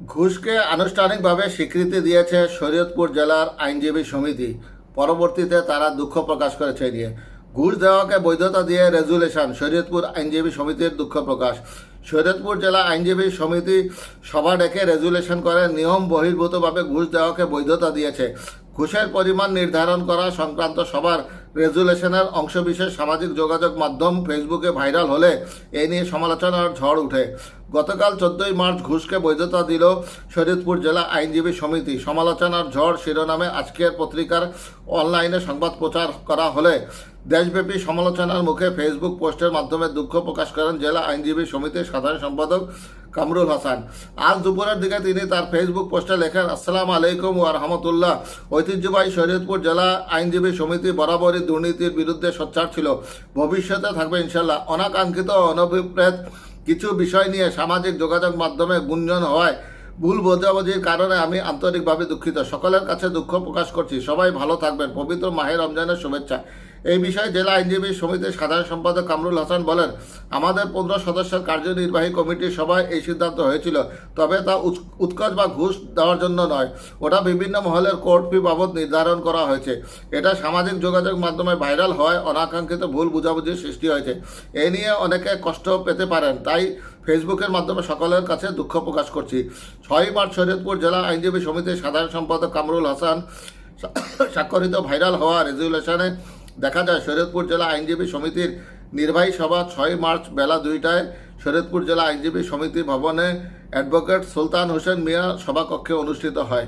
ঘুষকে আনুষ্ঠানিকভাবে স্বীকৃতি দিয়েছে শরীয়তপুর জেলার আইনজীবী সমিতি। পরবর্তীতে তারা দুঃখ প্রকাশ করেছে নিয়ে। ঘুষ দেওয়াকে বৈধতা দিয়ে রেজুলেশন, শরীয়তপুর আইনজীবী সমিতির দুঃখ প্রকাশ। শরীয়তপুর জেলা আইনজীবী সমিতি সভা ডেকে রেজুলেশন করে, নিয়ম বহির্ভূতভাবে ঘুষ দেওয়াকে বৈধতা দিয়েছে। ঘুষের পরিমাণ নির্ধারণ করা সংক্রান্ত সবার রেজুলেশনের অংশবিশেষ সামাজিক যোগাযোগ মাধ্যম ফেসবুকে ভাইরাল হলে এ নিয়ে সমালোচনার ঝড় উঠে। গতকাল চোদ্দই মার্চ ঘুষকে বৈধতা দিল শরীয়তপুর জেলা আইনজীবী সমিতি। সমালোচনার ঝড় শিরোনামে আজকের পত্রিকার অনলাইনে সংবাদ প্রচার করা হলে দেশব্যাপী সমালোচনার মুখে ফেসবুক পোস্টের মাধ্যমে দুঃখ প্রকাশ করেন জেলা আইনজীবী সমিতির সাধারণ সম্পাদক কামরুল হাসান। আজ দুপুরের দিকে তিনি তার ফেসবুক পোস্টে লেখেন, আসসালাম আলাইকুম ও রহমতুল্লাহ। ঐতিহ্যবাহী শরীয়তপুর জেলা আইনজীবী সমিতি বরাবরই দুর্নীতির বিরুদ্ধে সোচ্চার ছিল। ভবিষ্যতে থাকবে ইনশাল্লাহ অনাকাঙ্ক্ষিত অনভিপ্রেত কিছু বিষয় নিয়ে সামাজিক যোগাযোগ মাধ্যমে গুঞ্জন হওয়ায় ভুল বোঝাবুঝির কারণে আমি আন্তরিকভাবে দুঃখিত। সকলের কাছে দুঃখ প্রকাশ করছি। সবাই ভালো থাকবেন। পবিত্র মাহে রমজানের শুভেচ্ছা। এই বিষয়ে জেলা আইনজীবী সমিতির সাধারণ সম্পাদক কামরুল হাসান বলেন, আমাদের পনেরো সদস্যের কার্যনির্বাহী কমিটির সভায় এই সিদ্ধান্ত হয়েছিল। তবে তা উৎ- উৎকোচ বা ঘুষ দেওয়ার জন্য নয়। ওটা বিভিন্ন মহলের কোর্ট ফি বাবদ নির্ধারণ করা হয়েছে। এটা সামাজিক যোগাযোগ মাধ্যমে ভাইরাল হওয়ায় অনাকাঙ্ক্ষিত ভুল বুঝাবুঝির সৃষ্টি হয়েছে। এ নিয়ে অনেকে কষ্ট পেতে পারেন। তাই ফেসবুকের মাধ্যমে সকলের কাছে দুঃখ প্রকাশ করছি। ছয় মার্চ শরীয়তপুর জেলা আইনজীবী সমিতির সাধারণ সম্পাদক কামরুল হাসান স্বাক্ষরিত ভাইরাল হওয়া রেজুলেশনে দেখা যায়, শরীয়তপুর জেলা আইনজীবী সমিতির নির্বাহী সভা ছয় মার্চ বেলা দুইটায় শরীয়তপুর জেলা আইনজীবী সমিতি ভবনে অ্যাডভোকেট সুলতান হোসেন মিয়া সভাকক্ষে অনুষ্ঠিত হয়।